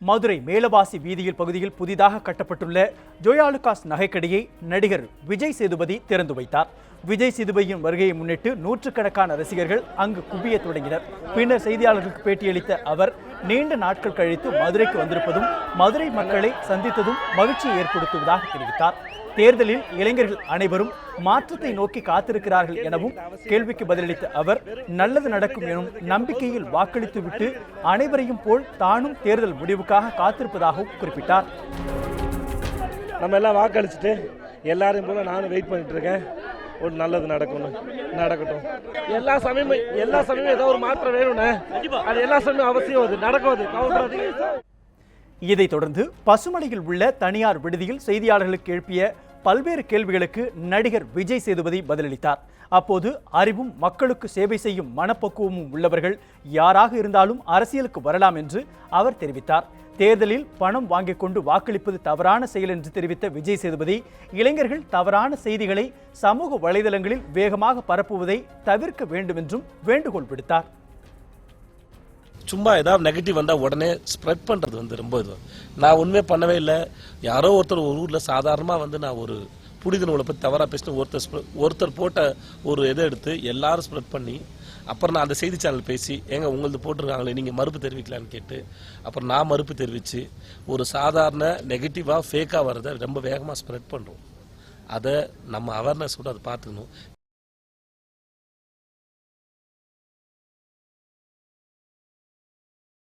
மதுரை மேலவாசி வீதியில் பகுதியில் புதிதாக கட்டப்பட்டுள்ள ஜோயாலுகாஸ் நகைக்கடையை நடிகர் விஜய் சேதுபதி திறந்து வைத்தார். விஜய் சேதுபதியின் வருகையை முன்னிட்டு நூற்றுக்கணக்கான ரசிகர்கள் அங்கு குவிய தொடங்கினர். பின்னர் செய்தியாளர்களுக்கு பேட்டியளித்த அவர் நீண்ட நாட்கள் கழித்து மதுரைக்கு வந்திருப்பதும் மதுரை மக்களை சந்தித்ததும் மகிழ்ச்சியை ஏற்படுத்துவதாக தெரிவித்தார். தேர்தலில் இளைஞர்கள் அனைவரும் மாற்றத்தை நோக்கி காத்திருக்கிறார்கள் எனவும் கேள்விக்கு பதிலளித்த அவர் நல்லது நடக்கும் எனும் நம்பிக்கையில் வாக்களித்துவிட்டு அனைவரையும் போல் தானும் தேர்தல் முடிவுக்காக காத்திருப்பதாகவும் குறிப்பிட்டார். நம்ம எல்லாம் வாக்களிச்சுட்டு எல்லாரையும் போல நானும் வெயிட் பண்ணிட்டு இருக்கேன் ஒரு நல்லது நடக்கணும் நடக்கட்டும். எல்லா சமயமும் எல்லா சமயமும் ஏதோ ஒரு மாற்றம் வேணும்ண்ணே அது எல்லா சமயமும் அவசியம் அது நடக்கும் இதைத் தொடர்ந்து பசுமலையில் உள்ள தனியார் விடுதியில் செய்தியாளர்களுக்கு எழுப்பிய பல்வேறு கேள்விகளுக்கு நடிகர் விஜய் சேதுபதி பதிலளித்தார். அப்போது அறிவும் மக்களுக்கு சேவை செய்யும் மனப்பக்குவமும் உள்ளவர்கள் யாராக இருந்தாலும் அரசியலுக்கு வரலாம் என்று அவர் தெரிவித்தார். தேர்தலில் பணம் வாங்கிக் கொண்டு வாக்களிப்பது தவறான செயல் என்று தெரிவித்த விஜய் சேதுபதி இளைஞர்கள் தவறான செய்திகளை சமூக வலைதளங்களில் வேகமாக பரப்புவதை தவிர்க்க வேண்டும் என்றும் வேண்டுகோள் விடுத்தார். சும்மா ஏதாவது நெகட்டிவ் வந்தால் உடனே ஸ்ப்ரெட் பண்ணுறது வந்து ரொம்ப இது. நான் ஒன்றுமே பண்ணவே இல்லை. யாரோ ஒருத்தர் ஒரு ஊரில் சாதாரணமாக வந்து நான் ஒரு புனித நூலை பற்றி தவறாக பேசினேன் ஒருத்தர் ஒருத்தர் போட்ட ஒரு இதை எடுத்து எல்லாரும் ஸ்ப்ரெட் பண்ணி அப்புறம் நான் அந்த செய்தி சேனல் பேசி ஏங்க உங்களது போட்டிருக்காங்களே நீங்கள் மறுப்பு தெரிவிக்கலான்னு கேட்டு அப்புறம் நான் மறுப்பு தெரிவித்து ஒரு சாதாரண நெகட்டிவாக ஃபேக்காக வரதை ரொம்ப வேகமாக ஸ்ப்ரெட் பண்ணுறோம் அதை நம்ம அவேர்னஸோட அதை பார்த்துக்கணும்.